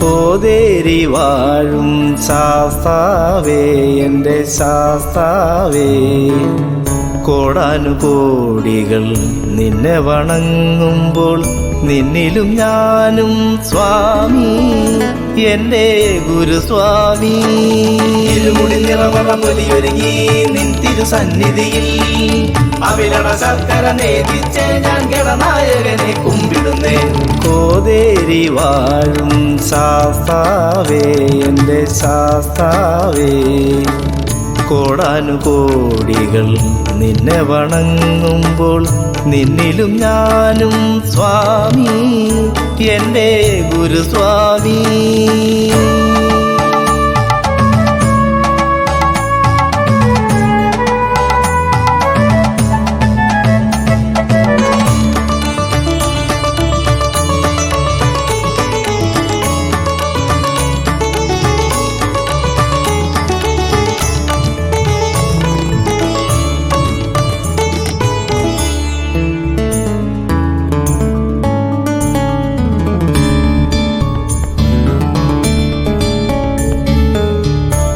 കോതേരി വാഴും ശാസ്താവേ എന്റെ ശാസ്താവേ കോടാനുകോടികൾ നിന്നെ വണങ്ങുമ്പോൾ നിന്നിലും ഞാനും സ്വാമി എന്റെ ഗുരുസ്വാമി. ഇരുമുടി നിറവറ പൊലിയൊരുങ്ങി നിൻ തിരുസന്നിധിയിൽ ഞാൻ കോതേരി വാഴും ശാസ്താവേ എന്റെ ശാസ്താവേ കോടാനുകോടികൾ നിന്നെ വണങ്ങുമ്പോൾ നിന്നിലും ഞാനും സ്വാമി എന്റെ ഗുരുസ്വാമി.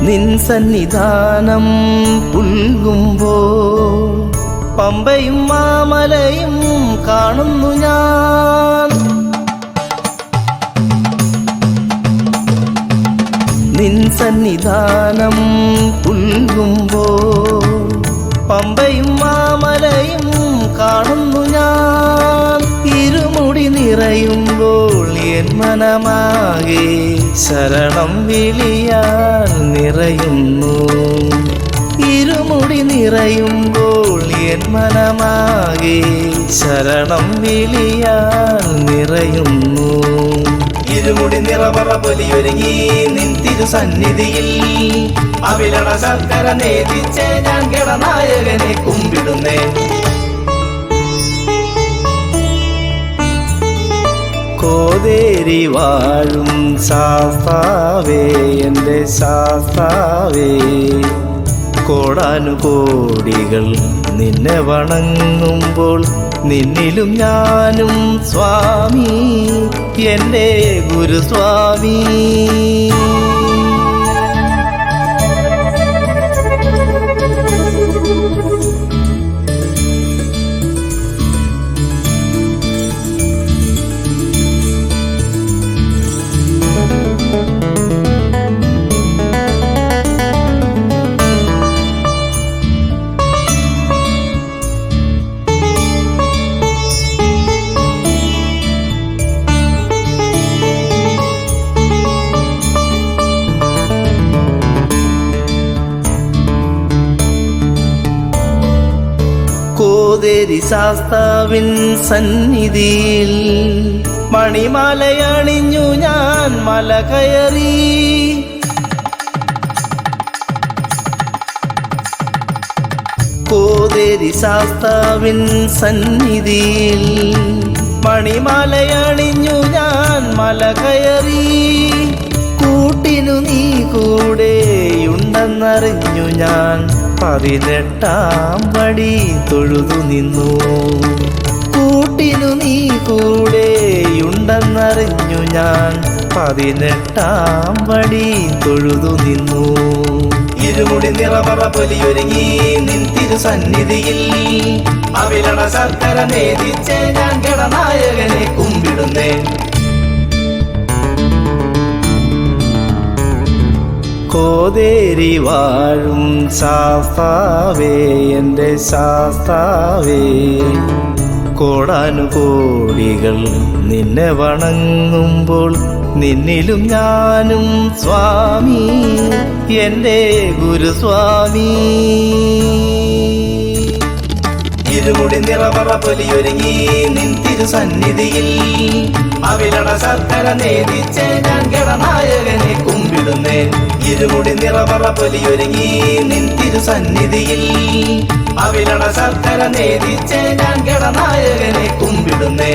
നിൻ സന്നിധാനം പുൽകുമ്പോ. പമ്പയും മാമലയും കാണുന്നു ഞാൻ. നിൻ സന്നിധാനം പുൽകുമ്പോ. പമ്പയും മാമലയും കാണുന്നു ഞാൻ. ഇരുമുടി നിറയുമ്പോൾ മനമാകെ ശരണം വിളിയാൽ നിറയുന്നു. ഇരുമുടി നിറയുമ്പോൾ എൻ മനമാകെ ശരണം വിളിയാൽ നിറയുന്നു. ഇരുമുടി നിറവറ പൊലിയൊരുങ്ങി നിൻ തിരുസന്നിധിയിൽ. അവിലട ശർക്കര നേതിച്ച് ഞാൻ ഗണനായകനെ കുമ്പിടുന്നേ. കോതേരി വാഴും ശാസ്താവേ എന്റെ ശാസ്താവേ. കോടാനുകോടികൾ നിന്നെ വണങ്ങുമ്പോൾ നിന്നിലും ഞാനും സ്വാമി എന്റെ ഗുരുസ്വാമി. കോതേരി ശാസ്താവിൻ സന്നിധിയിൽ മണിമാലയണിഞ്ഞു ഞാൻ മല കയറി. കോതേരി ശാസ്താവിൻ സന്നിധിയിൽ മണിമാലയണിഞ്ഞു ഞാൻ മല കയറി. കൂട്ടിനു നീ കൂടെയുണ്ടെന്നറിഞ്ഞു ഞാൻ പതിനെട്ടാം പടി. തൊഴുതു നിന്നു. കൂട്ടിനു നീ കൂടെയുണ്ടെന്നറിഞ്ഞു ഞാൻ. പതിനെട്ടാം വടി തൊഴുതു നിന്നു. ഇരുമുടി നിറമറ പൊലിയൊരുങ്ങി നിൻ തിരുസന്നിധിയിൽ. അവിലട ശർക്കര നേതിച്ച് ഞാൻ ഗണനായകനെ കുമ്പിടുന്നേ. കോതേരി വാഴും ശാസ്താവേ എന്റെ ശാസ്താവേ. കോടാനുകോടികൾ നിന്നെ വണങ്ങുമ്പോൾ നിന്നിലും ഞാനും സ്വാമി എന്റെ ഗുരുസ്വാമി. ഇരുമുടി നിറവറ പൊലിയൊരുങ്ങി നിൻ തിരുസന്നിധിയിൽ അവിലട ശർക്കര നേതിച്ച് ഞാൻ ഗണനായകനെ കുമ്പിടുന്നേ. ഇരുമുടി നിറവറ പൊലിയൊരുങ്ങി നിൻ തിരുസന്നിധിയിൽ അവിലട ശർക്കര നേതിച്ച് ഞാൻ ഗണനായകനെ കുമ്പിടുന്നേ.